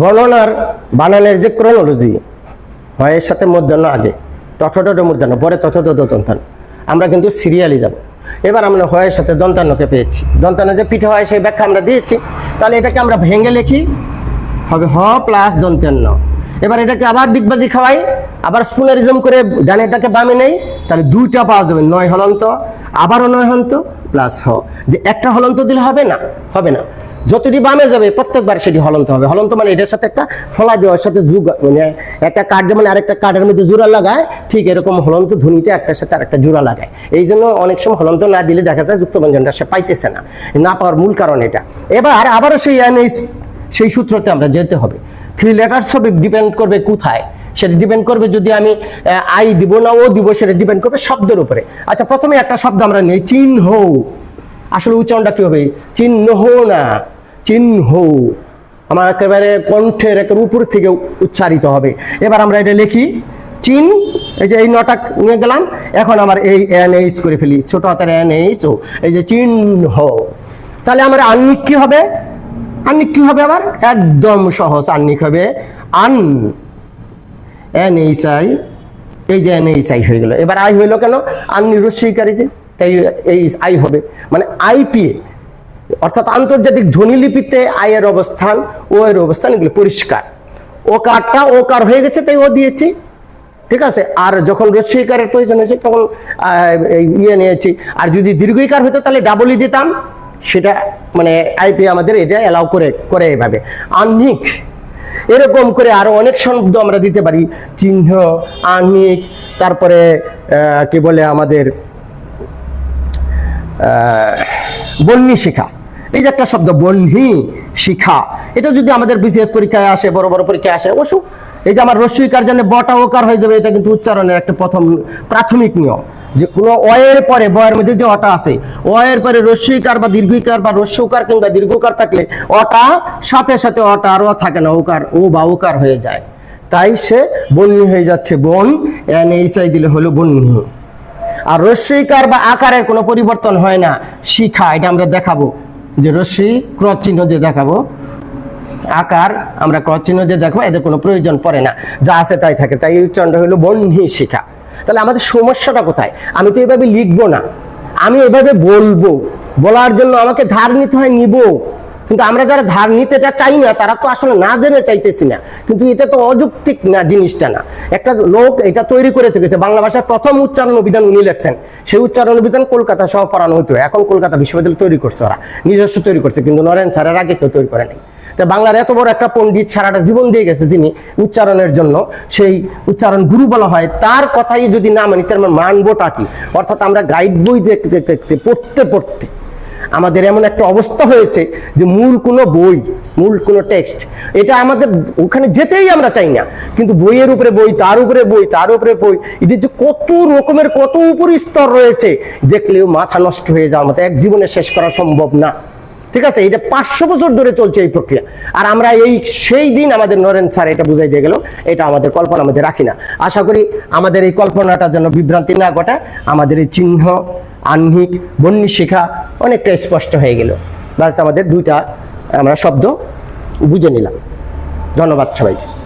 বর্ণনার বানানের যে ক্রোনোলজি হয় এর সাথে মধ্যাহ্ন আগে তথটট মধ্যাহ্ন পরে তথট দন্তান। আমরা কিন্তু সিরিয়ালি যাব। এবার আমরা হয়ের সাথে দন্তান্নকে পেয়েছি। দন্তান্ন যে পিঠে হয়, সেই ব্যাখ্যা আমরা দিয়েছি। তাহলে এটাকে আমরা ভেঙে লিখি, হবে হ প্লাস দন্তান্ন। এবার এটাকে আবার ডিগবাজি খাওয়াই, আবার স্পুনারিজম করে ডানেটাকে বামে নেই, তাহলে দুইটা পাওয়া যাবে, নয় হলন্ত, আবারও নয় হলন্ত প্লাস হ। যে একটা হলন্ত দিলে হবে না হবে না। যতটি বামে যাবে, প্রত্যেকবার সেটি হলন্ত হবে। হলন্ত মানে এটার সাথে একটা ফলা দেওয়ার সাথে যুগ মানে একটা কাঠ যেমন আরেকটা কাঠের মধ্যে জোড়া লাগায়, ঠিক এরকম হলন্ত ধ্বনিটা একটার সাথে আরেকটা জোড়া লাগায়। এই জন্য অনেক সময় হলন্ত না দিলে দেখা যায় যুক্ত ব্যঞ্জনটা সে পাইতেছে না না পাওয়ার মূল কারণ এটা। এবার আবারও সেই সেই সূত্রতে আমরা যেতে হবে। থ্রি লেটার হবে ডিপেন্ড করবে কোথায়? সেটা ডিপেন্ড করবে যদি আমি আই দিব না ও দিব, সেটা ডিপেন্ড করবে শব্দের উপরে। আচ্ছা প্রথমে একটা শব্দ আমরা নেই, চিহ্ন। আসলে উচ্চারণটা কি হবে? চিহ্ন না। চিহ্ন। আমার একেবারে কণ্ঠের একের উপর থেকে উচ্চারিত হবে। এবার আমরা এটা লিখি। চিন এই যে এই নটা নিয়ে গেলাম, এখন আমার এই এন এইচ করে ফেলি। ছোট হাতের এন এইচ ও, এই যে চিহ্ন। তাহলে আমার আন্নিক কি হবে? আন্নিক কি হবে আবার? একদম সহজ আন্নিক হবে। আন এন এইচ আই এই যে এন এইচ আই হয়ে গেল। এবার আই হইল কেন? আন্নি রস্বীকারী যে, তাই এই আই হবে। মানে আইপিএ অর্থাৎ আন্তর্জাতিক আয়ের অবস্থান ও এর অবস্থান এগুলো পরিষ্কার। ও কারটা ও কার হয়ে গেছে তাই ও দিয়েছি। ঠিক আছে? আর যখন রস্বীকারের প্রয়োজন হয়েছে তখন ইয়ে নিয়েছি। আর যদি দীর্ঘইকার হতো তাহলে ডাবলই দিতাম। সেটা মানে আইপি আমাদের এটা অ্যালাউ করে করে এভাবে। আহ্নিক এরকম করে আরও অনেক শব্দ আমরা দিতে পারি। চিহ্ন আহ্নিক তারপরে আহ, কি বলে আমাদের বন্যী শিখা। এই যে একটা শব্দ বন্যী শিখা। এটা যদি আমাদের বিসিএস পরীক্ষায় আসে, বড় বড় পরীক্ষায় আসে, অবশ্য এই যে আমার রস্বইকার জানে বটা ওকার হয়ে যাবে, এটা কিন্তু উচ্চারণের একটা প্রথম প্রাথমিক নিয়ম। যে কোনো অয়ের পরে, বয়ের মধ্যে যে অটা আছে, অয়ের পরে রস্বইকার বা দীর্ঘইকার বা রস্যকার কিংবা দীর্ঘকার থাকলে অটা, সাথে সাথে অটা আর থাকে না, ওকার ও বা ওকার হয়ে যায়। তাই সে বন্যী হয়ে যাচ্ছে, বন, এন এইসাই দিলে হলো বন্যী আর রস্যইকার বা আকারের কোনো পরিবর্তন হয় না। শিখা, এটা আমরা দেখাবো। যে রশ্মি, ক্রস চিহ্ন দিয়ে দেখাবো। আকার, আমরা ক্রস চিহ্ন দিয়ে দেখাবো, এদের কোনো প্রয়োজন পড়ে না। যা আছে তাই থাকে। তাই উচ্চারণটা হলো বন্যী শিখা। তাহলে আমাদের সমস্যাটা কোথায়? আমি তো এভাবে লিখব না। আমি এভাবে বলব। বলার জন্য আমাকে ধার নিতে হয় নিব। কিন্তু আমরা যারা ধার নিতে চাই না, তারা তো আসলে না জেনে চাইতেছি না। কিন্তু এটা তো অযৌক্তিক না, জিনিসটা না। একটা লোক এটা তৈরি করে থেকেছে, বাংলা ভাষার প্রথম উচ্চারণ অভিধান উনি লেখছেন। সেই উচ্চারণ অভিধান কলকাতা সহ পড়ানো হতো এখন কলকাতা বিশ্ববিদ্যালয় তৈরি করছে ওরা। নিজস্ব তৈরি করছে, কিন্তু নরেন স্যারের আগে কেউ তৈরি করে নাই। তা বাংলার এত বড় একটা পণ্ডিত সারাটা জীবন দিয়ে গেছে যিনি উচ্চারণের জন্য, সেই উচ্চারণ গুরু বলা হয়। তার কথাই যদি না মানি, তার মানে মানবোটা কি? অর্থাৎ আমরা গাইড বই দেখতে দেখতে, পড়তে পড়তে আমাদের এমন একটা অবস্থা হয়েছে যে মূল কোনো বই, মূল কোনো টেক্সট, এটা আমাদের ওখানে যেতেই আমরা চাই না। কিন্তু বইয়ের উপরে বই, তার উপরে বই, তার উপরে বই এটি যে কত রকমের, কত উপরি স্তর রয়েছে, দেখলেও মাথা নষ্ট হয়ে যাওয়া মতো এক জীবনে শেষ করা সম্ভব না। ঠিক আছে এটা পাঁচশো বছর ধরে চলছে এই প্রক্রিয়া। আর আমরা এই সেই দিন আমাদের নরেন স্যার এটা বুঝাই দিয়ে গেল, এটা আমাদের কল্পনা মধ্যে রাখি না। আশা করি আমাদের এই কল্পনাটা যেন বিভ্রান্তি না ঘটায়, আমাদের এই চিহ্ন, আহ্নিক বন্যী শিখা অনেকটা স্পষ্ট হয়ে গেল। বাস আমাদের দুইটা আমরা শব্দ বুঝে নিলাম। ধন্যবাদ সবাইকে।